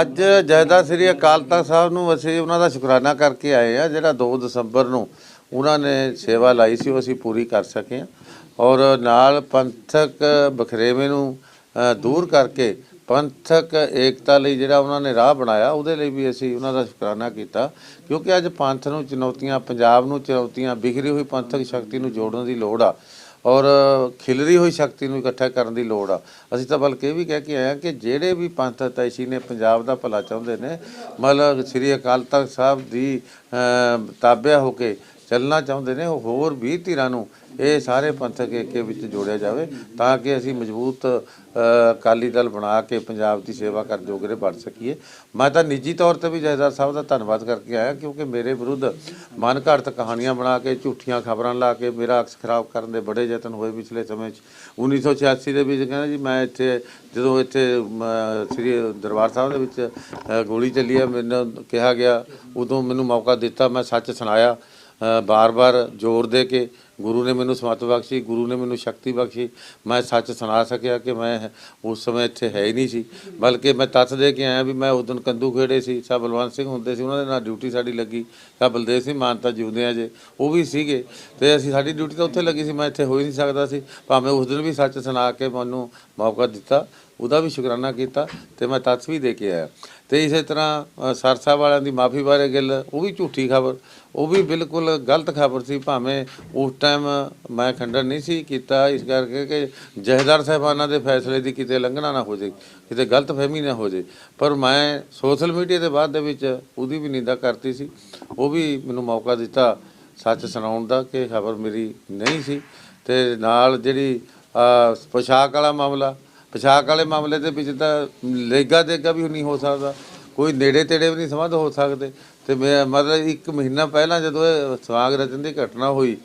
ਅੱਜ ਜੈਦਾ ਸ੍ਰੀ ਅਕਾਲ ਤਖਤ ਸਾਹਿਬ ਨੂੰ ਅਸੀਂ ਉਹਨਾਂ ਦਾ ਸ਼ੁਕਰਾਨਾ ਕਰਕੇ ਆਏ ਆ ਜਿਹੜਾ 2 ਦਸੰਬਰ ਨੂੰ ਉਹਨਾਂ ਨੇ ਸੇਵਾ ਲਾਈ ਸੀ, ਉਹ ਅਸੀਂ ਪੂਰੀ ਕਰ ਸਕੇ ਆ ਔਰ ਨਾਲ ਪੰਥਕ ਬਖਰੇਵੇਂ ਨੂੰ ਦੂਰ ਕਰਕੇ ਪੰਥਕ ਏਕਤਾ ਲਈ ਜਿਹੜਾ ਉਹਨਾਂ ਨੇ ਰਾਹ ਬਣਾਇਆ, ਉਹਦੇ ਲਈ ਵੀ ਅਸੀਂ ਉਹਨਾਂ ਦਾ ਸ਼ੁਕਰਾਨਾ ਕੀਤਾ। ਕਿਉਂਕਿ ਅੱਜ ਪੰਥ ਨੂੰ ਚੁਣੌਤੀਆਂ, ਪੰਜਾਬ ਨੂੰ ਚੁਣੌਤੀਆਂ, ਬਿਖਰੀ ਹੋਈ ਪੰਥਕ ਸ਼ਕਤੀ ਨੂੰ ਜੋੜਨ ਦੀ ਲੋੜ ਆ। ਔਰ ਖਿਲਰੀ ਹੋਈ ਸ਼ਕਤੀ ਨੂੰ ਇਕੱਠਾ ਕਰਨ ਦੀ ਲੋੜ ਆ। ਅਸੀਂ ਤਾਂ ਬਲਕਿ ਇਹ ਵੀ ਕਹਿ ਕੇ ਆਏ ਹਾਂ ਕਿ ਜਿਹੜੇ ਵੀ ਪੰਥ ਤੈਸ਼ੀ ਨੇ ਪੰਜਾਬ ਦਾ ਭਲਾ ਚਾਹੁੰਦੇ ਨੇ, ਮਤਲਬ ਸ੍ਰੀ ਅਕਾਲ ਤਖਤ ਸਾਹਿਬ ਦੀ ਤਾਬਿਆ ਹੋ ਕੇ ਚੱਲਣਾ ਚਾਹੁੰਦੇ ਨੇ, ਉਹ ਹੋਰ ਵੀ ਧਿਰਾਂ ਨੂੰ ਇਹ ਸਾਰੇ ਪੰਥਕ ਏਕੇ ਵਿੱਚ ਜੋੜਿਆ ਜਾਵੇ ਤਾਂ ਕਿ ਅਸੀਂ ਮਜ਼ਬੂਤ ਅਕਾਲੀ ਦਲ ਬਣਾ ਕੇ ਪੰਜਾਬ ਦੀ ਸੇਵਾ ਕਰ ਜੋਗਰੇ ਬਣ ਸਕੀਏ। ਮੈਂ ਤਾਂ ਨਿੱਜੀ ਤੌਰ ਤੇ ਵੀ ਜਥੇਦਾਰ ਸਾਹਿਬ ਦਾ ਧੰਨਵਾਦ ਕਰਕੇ ਆਇਆ ਕਿਉਂਕਿ ਮੇਰੇ ਵਿਰੁੱਧ ਮਨ ਘੜਤ ਕਹਾਣੀਆਂ ਬਣਾ ਕੇ, ਝੂਠੀਆਂ ਖਬਰਾਂ ਲਾ ਕੇ, ਮੇਰਾ ਅਕਸ ਖਰਾਬ ਕਰਨ ਦੇ ਬੜੇ ਯਤਨ ਹੋਏ ਪਿਛਲੇ ਸਮੇਂ 'ਚ। 1986 ਦੇ ਵਿੱਚ ਕਹਿੰਦਾ ਜੀ, ਮੈਂ ਇੱਥੇ, ਜਦੋਂ ਇੱਥੇ ਸ੍ਰੀ ਦਰਬਾਰ ਸਾਹਿਬ ਦੇ ਵਿੱਚ ਗੋਲੀ ਚੱਲੀ ਹੈ ਮੈਨੂੰ ਕਿਹਾ ਗਿਆ, ਉਦੋਂ ਮੈਨੂੰ ਮੌਕਾ ਦਿੱਤਾ, ਮੈਂ ਸੱਚ ਸੁਣਾਇਆ। ਬਾਰ-ਬਾਰ ਜ਼ੋਰ ਦੇ ਕੇ ਗੁਰੂ ਨੇ ਮੈਨੂੰ ਸਮਤ ਬਖਸ਼ੀ, ਗੁਰੂ ਨੇ ਮੈਨੂੰ ਸ਼ਕਤੀ ਬਖਸ਼ੀ। ਮੈਂ ਸੱਚ ਸੁਣਾ ਸਕਿਆ ਕਿ ਮੈਂ ਉਸ ਸਮੇਂ ਇੱਥੇ ਹੈ ਹੀ ਨਹੀਂ ਸੀ। ਬਲਕਿ ਮੈਂ ਤੱਥ ਦੇ ਕੇ ਆਇਆ ਵੀ ਮੈਂ ਉਸ ਦਿਨ ਕੰਦੂ ਖੇੜੇ ਸੀ, ਸਾ ਬਲਵੰਤ ਸਿੰਘ ਹੁੰਦੇ ਸੀ, ਉਹਨਾਂ ਦੇ ਨਾਲ ਡਿਊਟੀ ਸਾਡੀ ਲੱਗੀ। ਸਾ ਬਲਦੇਵ ਸਿੰਘ ਮਾਨਤਾ ਜਿਉਂਦੇ ਆ ਜੇ, ਉਹ ਵੀ ਸੀਗੇ। ਤੇ ਅਸੀਂ ਸਾਡੀ ਡਿਊਟੀ ਤਾਂ ਉੱਥੇ ਲੱਗੀ ਸੀ, ਮੈਂ ਇੱਥੇ ਹੋ ਹੀ ਨਹੀਂ ਸਕਦਾ ਸੀ। ਭਾਵੇਂ ਉਸ ਦਿਨ ਵੀ ਸੱਚ ਸੁਣਾ ਕੇ ਮੈਨੂੰ ਮੌਕਾ ਦਿੱਤਾ, ਉਹਦਾ ਵੀ ਸ਼ੁਕਰਾਨਾ ਕੀਤਾ ਤੇ ਮੈਂ ਤੱਥ ਵੀ ਦੇ ਕੇ ਆਇਆ। ਤੇ ਇਸੇ ਤਰ੍ਹਾਂ ਸਰਸਾ ਵਾਲਿਆਂ ਦੀ ਮਾਫੀ ਬਾਰੇ ਗੱਲ ਉਹ ਵੀ ਝੂਠੀ ਖਬਰ ਉਹ ਵੀ ਬਿਲਕੁਲ ਗਲਤ ਖਬਰ ਸੀ ਭਾਵੇਂ ਉਸ ਟਾਈਮ ਮੈਂ ਖੰਡਨ ਨਹੀਂ ਸੀ ਕੀਤਾ ਇਸ ਕਰਕੇ ਕਿ ਜਹੇਦਾਰ ਸਾਹਿਬਾਨਾਂ ਦੇ ਫੈਸਲੇ ਦੀ ਕਿਤੇ ਲੰਘਣਾ ਨਾ ਹੋ ਜੇ ਕਿਤੇ ਗਲਤ ਫਹਿਮੀ ਨਾ ਹੋ ਜੇ ਪਰ ਮੈਂ ਸੋਸ਼ਲ ਮੀਡੀਆ ਦੇ ਬਾਅਦ ਦੇ ਵਿੱਚ ਉਹਦੀ ਵੀ ਨਿੰਦਾ ਕਰਤੀ ਸੀ ਉਹ ਵੀ ਮੈਨੂੰ ਮੌਕਾ ਦਿੱਤਾ ਸੱਚ ਸੁਣਾਉਣ ਦਾ ਕਿ ਖਬਰ ਮੇਰੀ ਨਹੀਂ ਸੀ ਤੇ ਨਾਲ ਜਿਹੜੀ ਅ, ਪੋਸ਼ਾਕ ਵਾਲਾ ਮਾਮਲਾ ਪੋਸ਼ਾਕ ਵਾਲੇ ਮਾਮਲੇ ਦੇ ਵਿੱਚ ਤਾਂ ਲੇਗਾ ਦੇਗਾ ਵੀ ਨਹੀਂ ਹੋ ਸਕਦਾ। ਕੋਈ ਨੇੜੇ ਤੇੜੇ ਵੀ ਨਹੀਂ ਸੰਬੰਧ ਹੋ ਸਕਦੇ। ਤੇ ਮੈਂ ਮਤਲਬ ਇੱਕ ਮਹੀਨਾ ਪਹਿਲਾਂ ਜਦੋਂ ਇਹ ਸਵਾਗ ਰਚਨ ਦੀ ਘਟਨਾ ਹੋਈ,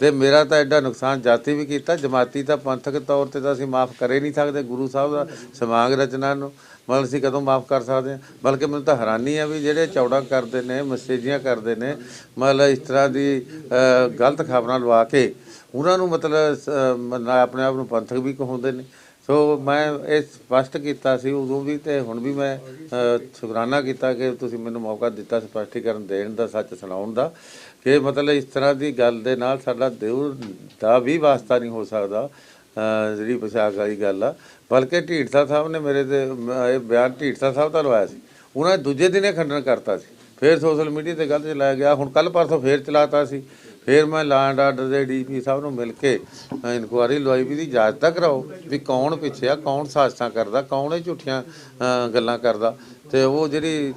ਤੇ ਮੇਰਾ ਤਾਂ ਐਡਾ ਨੁਕਸਾਨ ਜਾਤੀ ਵੀ ਕੀਤਾ। ਜਮਾਤੀ ਤਾਂ ਪੰਥਕ ਤੌਰ ਤੇ ਤਾਂ ਅਸੀਂ ਮਾਫ ਕਰੇ ਨਹੀਂ ਸਕਦੇ ਗੁਰੂ ਸਾਹਿਬ ਦਾ ਸਮਾਗ ਰਚਨਾ ਨੂੰ। ਮਤਲਬ ਅਸੀਂ ਕਦੋਂ ਮਾਫ ਕਰ ਸਕਦੇ ਹਾਂ? ਬਲਕਿ ਮੈਨੂੰ ਤਾਂ ਹੈਰਾਨੀ ਆ ਵੀ ਜਿਹੜੇ ਚੌੜਾ ਕਰਦੇ ਨੇ ਮੈਸੇਜੀਆਂ ਕਰਦੇ ਨੇ, ਮਤਲਬ ਇਸ ਤਰ੍ਹਾਂ ਦੀ ਗਲਤ ਖਬਰਾਂ ਲਵਾ ਕੇ, ਉਹਨਾਂ ਨੂੰ ਮਤਲਬ ਆਪਣੇ ਆਪ ਨੂੰ ਪੰਥਕ ਵੀ ਕਹਾਉਂਦੇ ਨੇ। ਸੋ ਮੈਂ ਇਹ ਸਪਸ਼ਟ ਕੀਤਾ ਸੀ, ਉਦੋਂ ਵੀ ਤੇ ਹੁਣ ਵੀ ਮੈਂ ਸ਼ੁਕਰਾਨਾ ਕੀਤਾ ਕਿ ਤੁਸੀਂ ਮੈਨੂੰ ਮੌਕਾ ਦਿੱਤਾ ਸਪਸ਼ਟੀਕਰਨ ਦੇਣ ਦਾ, ਸੱਚ ਸੁਣਾਉਣ ਦਾ। ਕਿ ਮਤਲਬ ਇਸ ਤਰ੍ਹਾਂ ਦੀ ਗੱਲ ਦੇ ਨਾਲ ਸਾਡਾ ਦਿਲ ਦਾ ਵੀ ਵਾਸਤਾ ਨਹੀਂ ਹੋ ਸਕਦਾ ਜਿਹੜੀ ਪੋਸ਼ਾਕ ਵਾਲੀ ਗੱਲ ਆ। ਬਲਕਿ ਢੀਡਸਾ ਸਾਹਿਬ ਨੇ ਮੇਰੇ ਤੇ ਇਹ ਬਿਆਨ ਢੀਡਸਾ ਸਾਹਿਬ ਦਾ ਲਵਾਇਆ ਸੀ। ਉਹਨਾਂ ਨੇ ਦੂਜੇ ਦਿਨ ਇਹ ਖੰਡਨ ਕਰਤਾ ਸੀ। ਫਿਰ ਸੋਸ਼ਲ ਮੀਡੀਆ ਤੇ ਗੱਲ ਚਲਾਇਆ ਗਿਆ, ਹੁਣ ਕੱਲ ਪਰਸੋਂ ਫੇਰ ਚਲਾਤਾ ਸੀ। ਫਿਰ ਮੈਂ ਲਾਂਡ ਆਰਡਰ ਦੇ ਡੀਪੀ ਸਾਹਿਬ ਨੂੰ ਮਿਲ ਕੇ ਇਨਕੁਆਰੀ ਲਵਾਈ ਵੀ ਦੀ ਜਾਂਚ ਤਾਂ ਕਰਾਓ ਵੀ ਕੌਣ ਪਿੱਛੇ ਆ ਕੌਣ ਸਾਜ਼ਿਸ਼ਾਂ ਕਰਦਾ ਕੌਣ ਇਹ ਝੂਠੀਆਂ ਗੱਲਾਂ ਕਰਦਾ। ਤੇ ਉਹ ਜਿਹੜੀ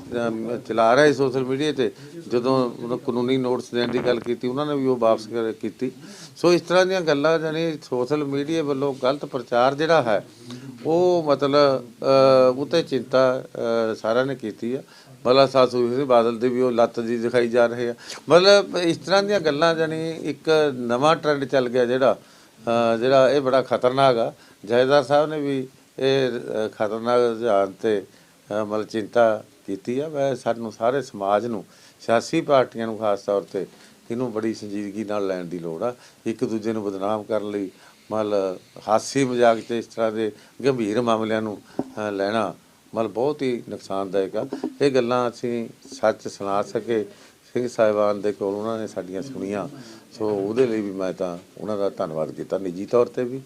ਚਲਾ ਰਿਹਾ ਸੋਸ਼ਲ ਮੀਡੀਆ ਤੇ ਜਦੋਂ ਉਹਨਾਂ ਕਾਨੂੰਨੀ ਨੋਟਿਸ ਦੇਣ ਦੀ ਗੱਲ ਕੀਤੀ ਉਹਨਾਂ ਨੇ ਵੀ ਉਹ ਵਾਪਸ ਕੀਤੀ। ਸੋ ਇਸ ਤਰ੍ਹਾਂ ਦੀਆਂ ਗੱਲਾਂ ਜਾਨੀ ਸੋਸ਼ਲ ਮੀਡੀਆ ਵੱਲੋਂ ਗਲਤ ਪ੍ਰਚਾਰ ਜਿਹੜਾ ਹੈ ਉਹ ਮਤਲਬ ਅ, ਉਹ ਤੇ ਚਿੰਤਾ ਸਾਰਿਆਂ ਨੇ ਕੀਤੀ ਆ। ਮਤਲਬ ਸਾਸੂ ਜੀ ਬਾਦਲ ਦੇ ਵੀ ਉਹ ਲੱਤ ਜੀ ਦਿਖਾਈ ਜਾ ਰਹੇ ਆ। ਮਤਲਬ ਇਸ ਤਰ੍ਹਾਂ ਦੀਆਂ ਗੱਲਾਂ ਜਾਨੀ ਇੱਕ ਨਵਾਂ ਟ੍ਰੈਂਡ ਚੱਲ ਗਿਆ ਜਿਹੜਾ ਜਿਹੜਾ ਇਹ ਬੜਾ ਖਤਰਨਾਕ ਆ। ਜਾਇਦਾਰ ਸਾਹਿਬ ਨੇ ਵੀ ਇਹ ਖਤਰਨਾਕ ਰੁਝਾਨ ਤੇ ਮਤਲਬ ਚਿੰਤਾ ਕੀਤੀ ਆ। ਮੈਂ ਸਾਨੂੰ ਸਾਰੇ ਸਮਾਜ ਨੂੰ, ਸਿਆਸੀ ਪਾਰਟੀਆਂ ਨੂੰ ਖਾਸ ਤੌਰ ਤੇ ਇਹਨੂੰ ਬੜੀ ਸੰਜੀਦਗੀ ਨਾਲ ਲੈਣ ਦੀ ਲੋੜ ਆ। ਇੱਕ ਦੂਜੇ ਨੂੰ ਬਦਨਾਮ ਕਰਨ ਲਈ ਮਤਲਬ ਹਾਸੀ ਮਜ਼ਾਕ ਤੇ ਇਸ ਤਰ੍ਹਾਂ ਦੇ ਗੰਭੀਰ ਮਾਮਲਿਆਂ ਨੂੰ ਲੈਣਾ ਮਤਲਬ ਬਹੁਤ ਹੀ ਨੁਕਸਾਨਦਾਇਕ ਆ। ਇਹ ਗੱਲਾਂ ਅਸੀਂ ਸੱਚ ਸੁਣਾ ਸਕੇ। ਸਿੰਘ ਸਾਹਿਬਾਨ ਦੇ ਕੋਲ ਉਹਨਾਂ ਨੇ ਸਾਡੀਆਂ ਸੁਣੀਆਂ। ਸੋ ਉਹਦੇ ਲਈ ਵੀ ਮੈਂ ਤਾਂ ਉਹਨਾਂ ਦਾ ਧੰਨਵਾਦ ਕੀਤਾ। ਨਿੱਜੀ ਤੌਰ ਤੇ ਵੀ